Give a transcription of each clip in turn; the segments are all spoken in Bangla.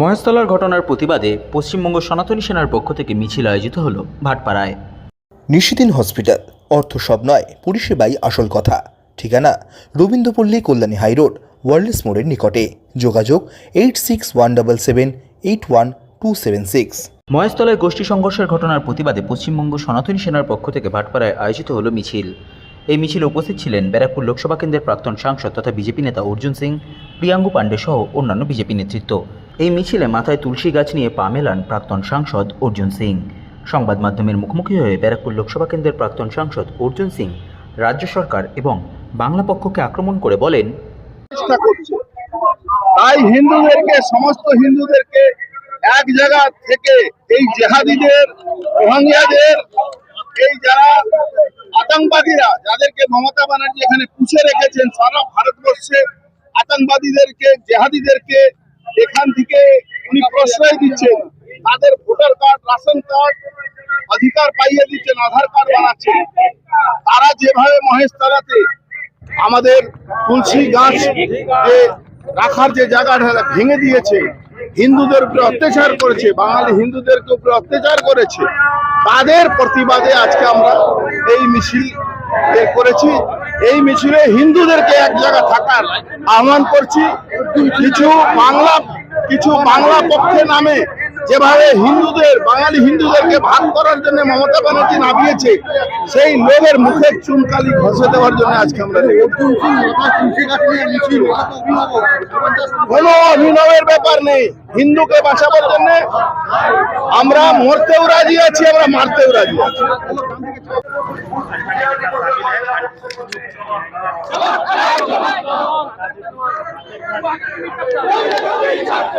মহেশতলার ঘটনার প্রতিবাদে পশ্চিমবঙ্গ সনাতনী সেনার পক্ষ থেকে মিছিল আয়োজিত হল ভাটপাড়ায়। নিশিদিন হসপিটাল অর্থ সব নয় পরিষেবাই আসল কথা। ঠিকানা রবীন্দ্রপল্লী কল্যাণী হাইরোড ওয়ার্ল্ডস মোড়ের নিকটে। যোগাযোগ eight six one double seven eight one two seven six. মহেশতলায় গোষ্ঠী সংঘর্ষের ঘটনার প্রতিবাদে পশ্চিমবঙ্গ সনাতনী সেনার পক্ষ থেকে ভাটপাড়ায় আয়োজিত হল মিছিল। এই মিছিলে উপস্থিত ছিলেন ব্যারাকপুর লোকসভা কেন্দ্রের প্রাক্তন সাংসদ তথা বিজেপি নেতা অর্জুন সিং প্রিয়াঙ্গু পাণ্ডে সহ অন্যান্য বিজেপি নেতৃত্ব। এই মিছিলে মাথায় তুলসী গাছ নিয়ে পা মেলান প্রাক্তন সাংসদ অর্জুন সিং। সংবাদ মাধ্যমের মুখোমুখি হয়ে ব্যারাকপুর লোকসভা কেন্দ্রের প্রাক্তন সাংসদ অর্জুন সিং রাজ্য সরকার এবং বাংলা পক্ষকে আক্রমণ করে বলেন তাই হিন্দুদেরকে, সমস্ত হিন্দুদেরকে এক জায়গা থেকে এই জেহাদিদের, রোহিঙ্গাদের, এই যারা আতঙ্কবাদীরা, যাদেরকে মমতা ব্যানার্জি এখানে পুষে রেখেছেন, সারা ভারতবর্ষে আতঙ্কবাদীদেরকে, জেহাদিদেরকে এখান থেকে উনি প্রশ্রয় দিচ্ছেন। তাদের ভোটার কার্ড, রাশন কার্ড, অধিকার পাইয়ে দিচ্ছেন, আধার কার্ড বানাচ্ছেন। তারা যেভাবে মহেশতলাতে আমাদের তুলসী গাছ রাখার যে জায়গাটা ভেঙে দিয়েছে, হিন্দুদের উপরে অত্যাচার করেছে, বাঙালি হিন্দুদের উপরে অত্যাচার করেছে, তাদের প্রতিবাদে আজকে আমরা এই মিছিল করেছি। এই মিছিলে হিন্দুদেরকে এক জায়গা থাকার আহ্বান করছি। কিছু বাংলা কিছু বাংলা পক্ষে নামে, যেভাবে হিন্দুদের, বাঙালি হিন্দুদেরকে ভাগ করার জন্য মমতা ব্যানার্জি নামিয়েছে, সেই লোকের মুখে চুনকালি ঘষে দেওয়ার জন্য আজকে আমরা কোনো অভিনবের ব্যাপার নেই, হিন্দুকে বাঁচাবার জন্য আমরা মরতেও রাজি আছি, আমরা মারতেও রাজি আছি। হাত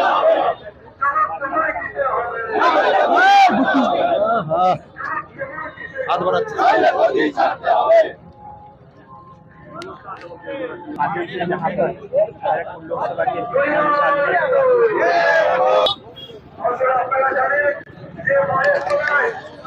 আপনারা জানেন যে